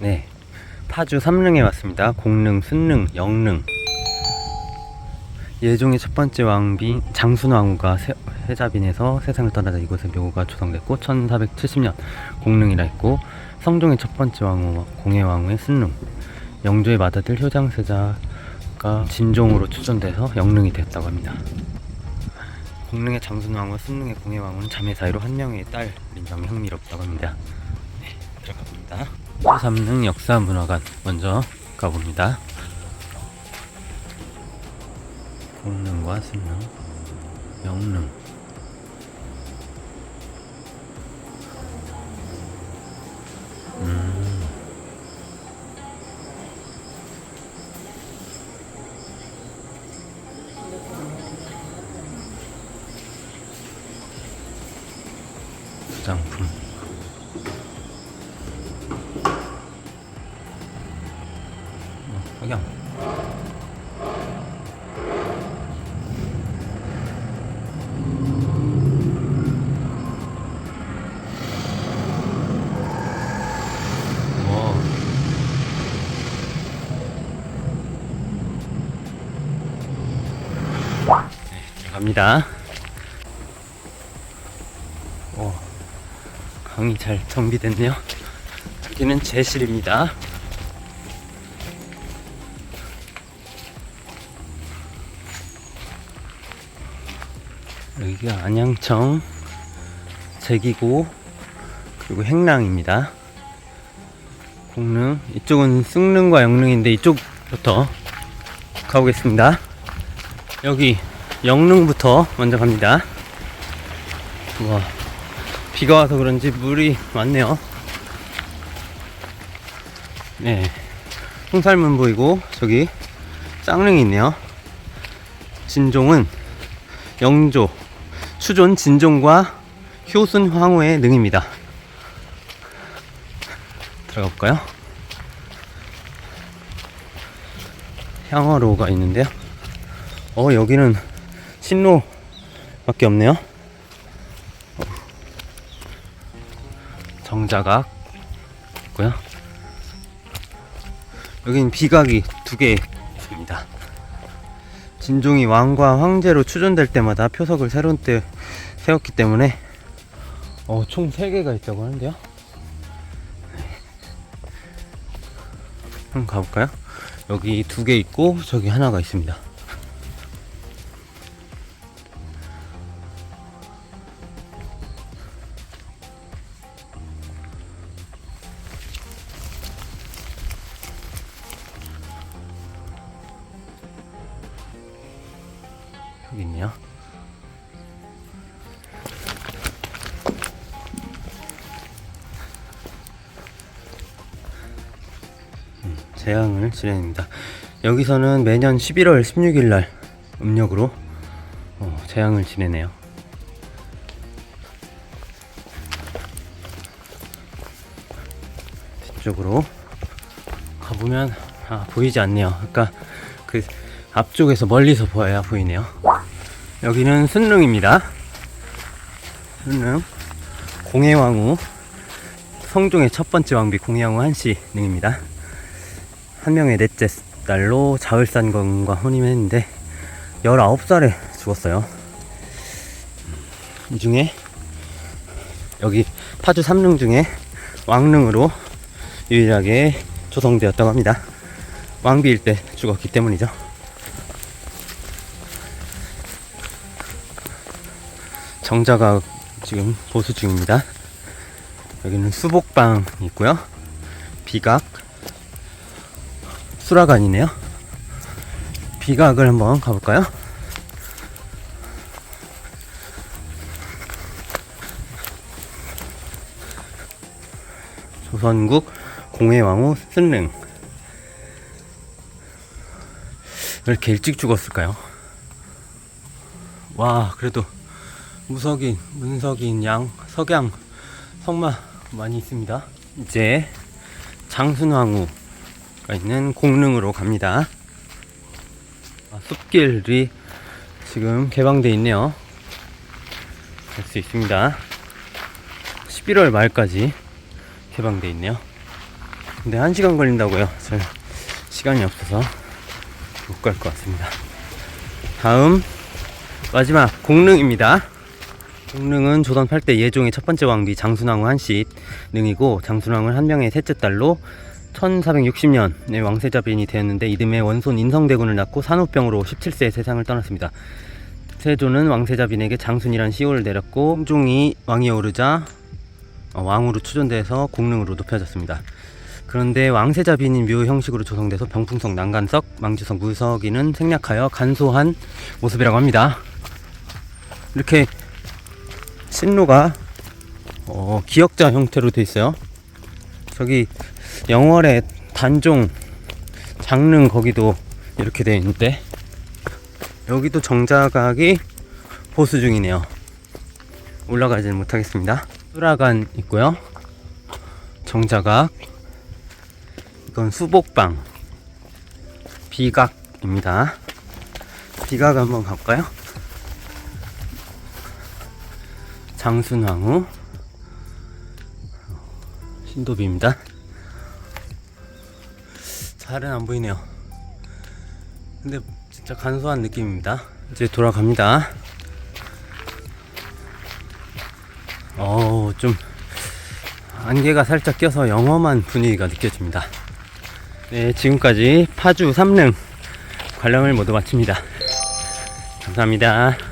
네. 파주 삼릉에 왔습니다. 공릉, 순릉, 영릉. 예종의 첫 번째 왕비 장순왕후가 세- 해자빈에서 세상을 떠나자 이곳에 묘가 조성됐고 1470년 공릉이라 했고 성종의 첫 번째 왕후 공해왕후의 순릉 영조의 맏아들 효장세자가 진종으로 추존돼서 영릉이 됐다고 합니다. 공릉의 장순왕후와 순릉의 공해왕후는 자매 사이로 한 명의 딸인 점이 흥미롭다고 합니다. 네, 들어가 봅니다. 삼릉 역사문화관 먼저 가봅니다. 공릉과 순릉, 영릉. 음. 부장품. 와. 네, 들어갑니다. 오, 강이 잘 정비됐네요. 여기는 제실입니다. 여기가 안양청 제기고 그리고 행랑입니다. 공릉 이쪽은 숭릉과 영릉인데 이쪽부터 가보겠습니다. 여기 영릉부터 먼저 갑니다. 와 비가 와서 그런지 물이 많네요. 네 홍살문 보이고 저기 쌍릉이 있네요. 진종은 영조 추존 진종과 효순 황후의 능입니다. 들어가 볼까요? 향화로가 있는데요. 어, 여기는 신로밖에 없네요. 어. 정자각 있고요. 여기는 비각이 두 개 있습니다. 진종이 왕과 황제로 추존될 때마다 표석을 새로운 때 세웠기 때문에 어, 총 3개가 있다고 하는데요. 한번 가볼까요? 여기 두 개 있고 저기 하나가 있습니다. 여기 있네요. 재앙을 진행합니다. 여기서는 매년 11월 16일 날 음력으로 어, 재앙을 지내네요. 뒤쪽으로 가보면 아, 보이지 않네요. 아까 그 앞쪽에서 멀리서 보아야 보이네요. 여기는 순릉입니다. 순릉 공해왕후 성종의 첫 번째 왕비 공해왕후 한씨 능입니다. 한 명의 넷째 딸로 자을산 건과 혼임했는데 19살에 죽었어요. 이 중에 여기 파주 삼릉 중에 왕릉으로 유일하게 조성되었다고 합니다. 왕비일 때 죽었기 때문이죠. 정자가 지금 보수 중입니다. 여기는 수복방 있고요. 비각, 수라관이네요. 비각을 한번 가볼까요? 조선국 공해왕후 순릉 왜 이렇게 일찍 죽었을까요? 와 그래도 무석인, 문석인, 양, 석양, 성마 많이 있습니다. 이제 장순왕후가 있는 공릉으로 갑니다. 아, 숲길이 지금 개방돼 있네요. 갈 수 있습니다. 11월 말까지 개방돼 있네요. 근데 한 시간 걸린다고요. 저 시간이 없어서 못 갈 것 같습니다. 다음 마지막 공릉입니다. 공릉은 조선 8대 예종의 첫 번째 왕비 장순왕후 한씨 능이고 장순왕은 한 명의 셋째 딸로 1460년에 왕세자빈이 되었는데 이듬해 원손 인성대군을 낳고 산후병으로 17세에 세상을 떠났습니다. 세조는 왕세자빈에게 장순이란 시호를 내렸고 홍종이 왕이 오르자 어, 왕으로 추존돼서 공릉으로 높여졌습니다. 그런데 왕세자빈인 묘 형식으로 조성돼서 병풍석, 난간석, 망주석, 무석이는 생략하여 간소한 모습이라고 합니다. 이렇게 신로가 어, 기역자 형태로 돼 있어요. 저기 영월의 단종 장릉 거기도 이렇게 돼 있는데 여기도 정자각이 보수 중이네요. 올라가지는 못하겠습니다. 수라간 있고요. 정자각 이건 수복방 비각입니다. 비각 한번 가볼까요? 장순왕후 신도비입니다. 잘은 안 보이네요. 근데 진짜 간소한 느낌입니다. 이제 돌아갑니다. 어우, 좀 안개가 살짝 껴서 영험한 분위기가 느껴집니다. 네, 지금까지 파주 3릉 관람을 모두 마칩니다. 감사합니다.